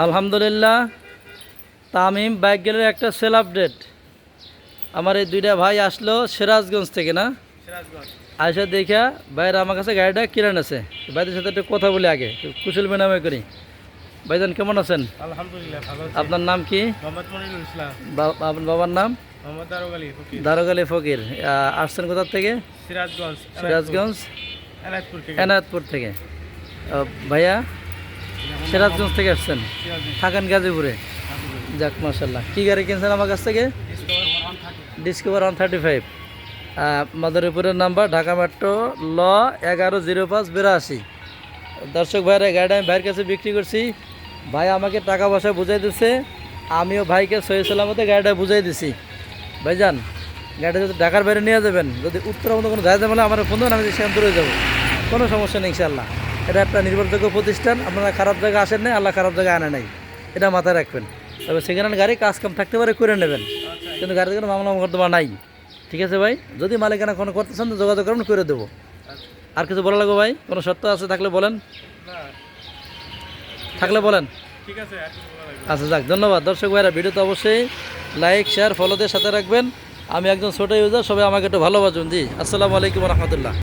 আলহামদুলিল্লাহ তামিম বাইক গেলের একটা sell update. আমার এই দুইটা ভাই আসলো সিরাজগঞ্জ থেকে না? আয়সা দেখা ভাইরা আমার কাছে গাড়িটা কিনে আছে ভাইদের সাথে একটু কথা বলি আগে কুশল বিনাময় করি। ভাইজান কেমন আছেন? আলহামদুলিল্লাহ ভালো আপনার নাম কি? আপনার বাবার নাম? দারোগালি ফকির। আসছেন কোথার থেকে? সিরাজগঞ্জ সিরাজগঞ্জ? এনায়তপুর। থেকে। ভাইয়া? সিরাজগঞ্জ থেকে আসছেন? থাকেন গাজীপুরে? যাক মাসাল্লাহ কী গাড়ি কিনছেন আমার কাছ থেকে? ডিসকভার ওয়ান থার্টি ফাইভ মাদারীপুরের নাম্বার ঢাকা মেট্রো ল এগারো জিরো পাঁচ বিরাশি। দর্শক ভাইরা গাড়িটা আমি ভাইয়ের কাছে বিক্রি করছি। ভাই আমাকে টাকা পয়সা বুঝাই দিচ্ছে। আমিও ভাইকে সহি সালামতে গাড়িটা বুঝাই দিছি। ভাইজান গাড়িটা যদি ঢাকার বাইরে নিয়ে যাবেন যদি উত্তরবঙ্গ কোনো যায় বলে আমার ফোন দেবেন আমি সেখান দূরে যাব। কোনো সমস্যা নেই ইনশাল্লাহ এটা একটা নির্ভরযোগ্য প্রতিষ্ঠান। আপনারা খারাপ জায়গায় আসেন নাই আল্লাহ খারাপ জায়গায় আনে নাই। এটা মাথায় রাখবেন। তবে সেখানে গাড়ি কাজ কাম থাকতে পারে করে নেবেন। কিন্তু গাড়িতে কোনো মামলা মোকদ্দমা নাই। ঠিক আছে ভাই? যদি মালিকানা কোনো করতেছেন তো যোগাযোগ করবেন করে দেবো। আর কিছু বলা লাগবে ভাই? কোনো সত্য আছে থাকলে বলেন। থাকলে বলেন। ঠিক আছে। আচ্ছা যাক ধন্যবাদ। দর্শক ভাইরা ভিডিও তো অবশ্যই লাইক শেয়ার ফলোদের সাথে রাখবেন। আমি একজন ছোটো ইউজার সবাই আমাকে একটু ভালোবাসুন। জি আসসালামু আলাইকুম রহমতুল্লাহ।